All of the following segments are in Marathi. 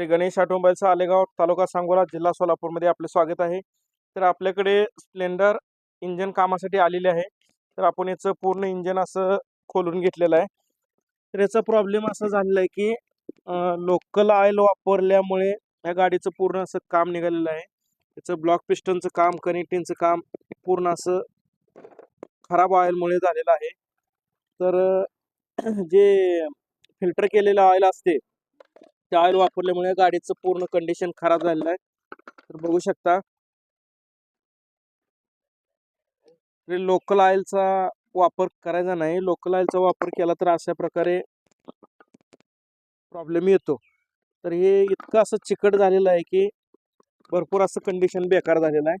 श्री गणेश ऑटोमोबाईलचं आलेगाव तालुका सांगोला जिल्हा सोलापूरमध्ये आपले स्वागत आहे. तर आपल्याकडे स्प्लेंडर इंजन कामासाठी आलेले आहे. तर आपण याचं पूर्ण इंजन असं खोलून घेतलेलं आहे. तर याचा प्रॉब्लेम असा झालेला आहे की लोकल ऑइल वापरल्यामुळे या गाडीचं पूर्ण असं काम निघालेलं आहे. याचं ब्लॉक पिस्टनचं काम कनेक्टिंगचं काम पूर्ण असं खराब ऑइलमुळे झालेलं आहे. तर जे फिल्टर केलेलं ऑइल असते ते ऑइल वापरल्यामुळे गाडीचं पूर्ण कंडिशन खराब झालेलं आहे. तर बघू शकता. लोकल ऑइलचा वापर करायचा नाही. लोकल ऑइलचा वापर केला तर अशा प्रकारे प्रॉब्लेम येतो. तर हे इतकं असं चिकट झालेलं आहे की भरपूर असं कंडिशन बेकार झालेलं आहे.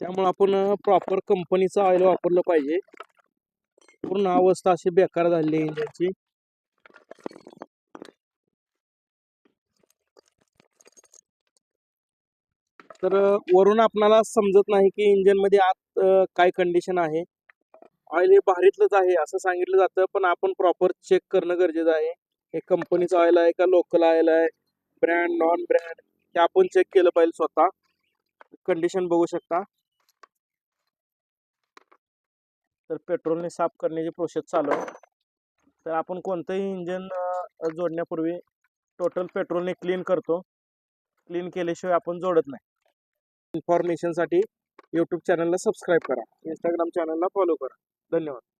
त्यामुळे आपण प्रॉपर कंपनीचं ऑइल वापरलं पाहिजे. पूर्ण अवस्था अशी बेकार झालेली आहे इंजिनची तर वरून आपणाला समजत नाही की इंजिनमध्ये आत काय कंडिशन आहे. ऑइल हे भारीतलंच आहे असं सांगितलं जातं पण आपण प्रॉपर चेक करणं गरजेचं आहे. हे कंपनीचं ऑइल आहे का लोकल ऑइल आहे? ब्रँड नॉन ब्रँड हे आपण चेक केलं पाहिजे स्वतः. कंडिशन बघू शकता. तर पेट्रोलने साफ करण्याची प्रोसेस चालू आहे. तर आपण कोणतंही इंजन जोडण्यापूर्वी टोटल पेट्रोलने क्लीन करतो. क्लीन केल्याशिवाय आपण जोडत नाही. इन्फॉर्मेशनसाठी यूट्यूब चॅनलला सबस्क्राईब करा. इंस्टाग्राम चॅनलला फॉलो करा. धन्यवाद.